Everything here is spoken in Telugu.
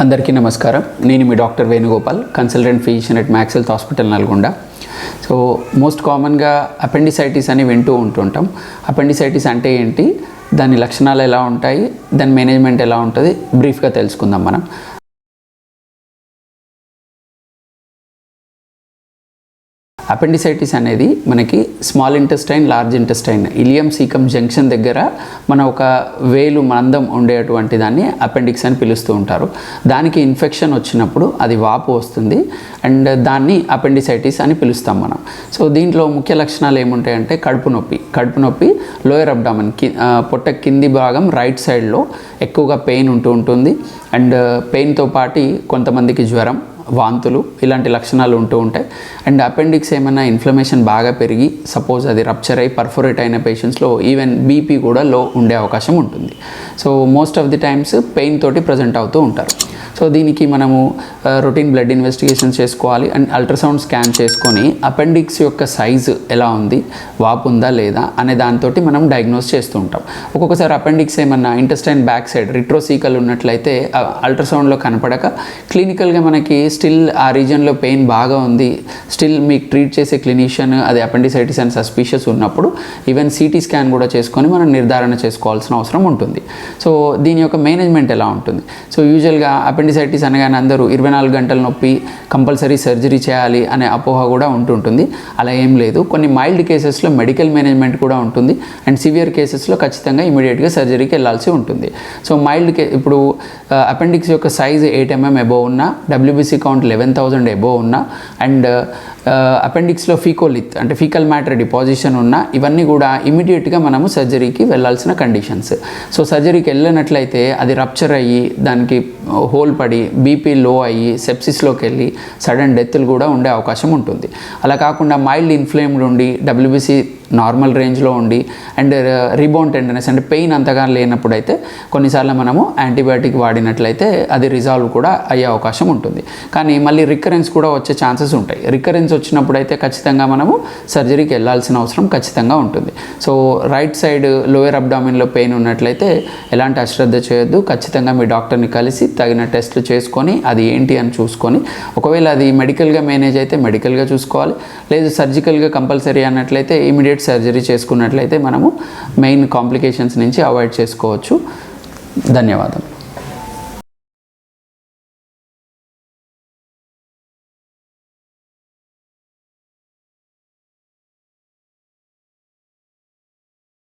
అందరికీ నమస్కారం. నేను మీ doctor Venugopal consultant physician at Maxhealth hospital Nalgonda. So most కామన్గా అపెండిసైటిస్ అని వింటూ ఉంటుంటాం. అపెండిసైటిస్ అంటే ఏంటి? దాని లక్షణాలు ఎలా ఉంటాయి? దాని మేనేజ్మెంట్ ఎలా ఉంటుంది? బ్రీఫ్గా తెలుసుకుందాం మనం. అపెండిసైటిస్ అనేది మనకి small intestine large intestine ileum caecum junction దగ్గర మన ఒక వేలు మందం ఉండేటువంటి దాన్ని అపెండిక్స్ అని పిలుస్తూ ఉంటారు. దానికి ఇన్ఫెక్షన్ వచ్చినప్పుడు అది వాపు వస్తుంది. అండ్ దాన్ని అపెండిసైటిస్ అని పిలుస్తాం మనం. సో దీంట్లో ముఖ్య లక్షణాలు ఏముంటాయంటే కడుపు నొప్పి. కడుపు నొప్పి లోయర్ అబ్డామన్కి పొట్ట కింది భాగం రైట్ సైడ్లో ఎక్కువగా పెయిన్ ఉంటూ ఉంటుంది. అండ్ పెయిన్తో పాటు కొంతమందికి జ్వరం వాంతులు ఇలాంటి లక్షణాలు ఉంటూ ఉంటాయి. అండ్ అపెండిక్స్ ఏమైనా ఇన్ఫ్లమేషన్ బాగా పెరిగి సపోజ్ అది రప్చర్ అయ్యి పర్ఫోరేట్ అయిన పేషెంట్స్లో ఈవెన్ బీపీ కూడా లో ఉండే అవకాశం ఉంటుంది. So most of the times pain తోటి ప్రజెంట్ అవుతూ ఉంటారు. సో దీనికి మనము రొటీన్ బ్లడ్ ఇన్వెస్టిగేషన్ చేసుకోవాలి. అండ్ అల్ట్రాసౌండ్ స్కాన్ చేసుకొని అపెండిక్స్ యొక్క సైజు ఎలా ఉంది వాపు ఉందా లేదా అనే దాంతో మనం డయాగ్నోస్ చేస్తూ ఉంటాం. ఒక్కొక్కసారి అపెండిక్స్ ఏమన్నా ఇంటెస్టైన్ బ్యాక్ సైడ్ రిట్రోసీకల్ ఉన్నట్లయితే అల్ట్రాసౌండ్లో కనపడక క్లినికల్గా మనకి స్టిల్ ఆ రీజన్లో పెయిన్ బాగా ఉంది. స్టిల్ మీకు ట్రీట్ చేసే క్లినిషియన్ అది అపెండిసైటిస్ అండ్ సస్పీషియస్ ఉన్నప్పుడు ఈవెన్ సిటీ స్కాన్ కూడా చేసుకొని మనం నిర్ధారణ చేసుకోవాల్సిన అవసరం ఉంటుంది. సో దీని యొక్క మేనేజ్మెంట్ ఎలా ఉంటుంది? సో యూజువల్గా అపెండిసైటిస్ అనగానే అందరూ ఇరవై నాలుగు గంటల నొప్పి కంపల్సరీ సర్జరీ చేయాలి అనే అపోహ కూడా ఉంటుంటుంది. అలా ఏం లేదు. కొన్ని మైల్డ్ కేసెస్లో మెడికల్ మేనేజ్మెంట్ కూడా ఉంటుంది. అండ్ సివియర్ కేసెస్లో ఖచ్చితంగా ఇమీడియట్గా సర్జరీకి వెళ్ళాల్సి ఉంటుంది. సో మైల్డ్ కే ఇప్పుడు uh, అపెండిక్స్ యొక్క సైజ్ ఎయిట్ ఎంఎం ఎబోవ్ ఉన్న WBC count eleven thousand above ఉన్న అండ్ అపెండిక్స్లో ఫీకోలిత్ అంటే ఫీకల్ మ్యాటర్ డిపాజిషన్ ఉన్న ఇవన్నీ కూడా ఇమీడియట్గా మనము సర్జరీకి వెళ్ళాల్సిన కండిషన్స్ సో సర్జరీకి వెళ్ళినట్లయితే అది రప్చర్ అయ్యి దానికి హోల్ పడి బీపీ లో అయ్యి సెప్సిస్లోకి వెళ్ళి సడన్ డెత్లు కూడా ఉండే అవకాశం ఉంటుంది. అలా కాకుండా మైల్డ్ ఇన్ఫ్లేమ్డ్ ఉండి డబ్ల్యూబీసీ నార్మల్ రేంజ్లో ఉండి అండ్ రిబౌండ్ టెండర్నెస్ అంటే పెయిన్ అంతగా లేనప్పుడు అయితే కొన్నిసార్లు మనము యాంటీబయాటిక్ వాడినట్లయితే అది రిజాల్వ్ కూడా అయ్యే అవకాశం ఉంటుంది. కానీ మళ్ళీ రికరెన్స్ కూడా వచ్చే ఛాన్సెస్ ఉంటాయి. రికరెన్స్ వచ్చినప్పుడు అయితే ఖచ్చితంగా మనము సర్జరీకి వెళ్ళాల్సిన అవసరం ఖచ్చితంగా ఉంటుంది. సో రైట్ సైడ్ లోయర్ అబ్డామిన్లో పెయిన్ ఉన్నట్లయితే ఎలాంటి అశ్రద్ధ చేయొద్దు. ఖచ్చితంగా మీ డాక్టర్ని కలిసి తగిన టెస్ట్లు చేసుకొని అది ఏంటి అని చూసుకొని ఒకవేళ అది మెడికల్గా మేనేజ్ అయితే మెడికల్గా చూసుకోవాలి. లేదు సర్జికల్గా కంపల్సరీ అన్నట్లయితే ఇమీడియట్ సర్జరీ చేసుకున్నట్లయితే మనము మెయిన్ కాంప్లికేషన్స్ నుంచి అవాయిడ్ చేసుకోవచ్చు. ధన్యవాదం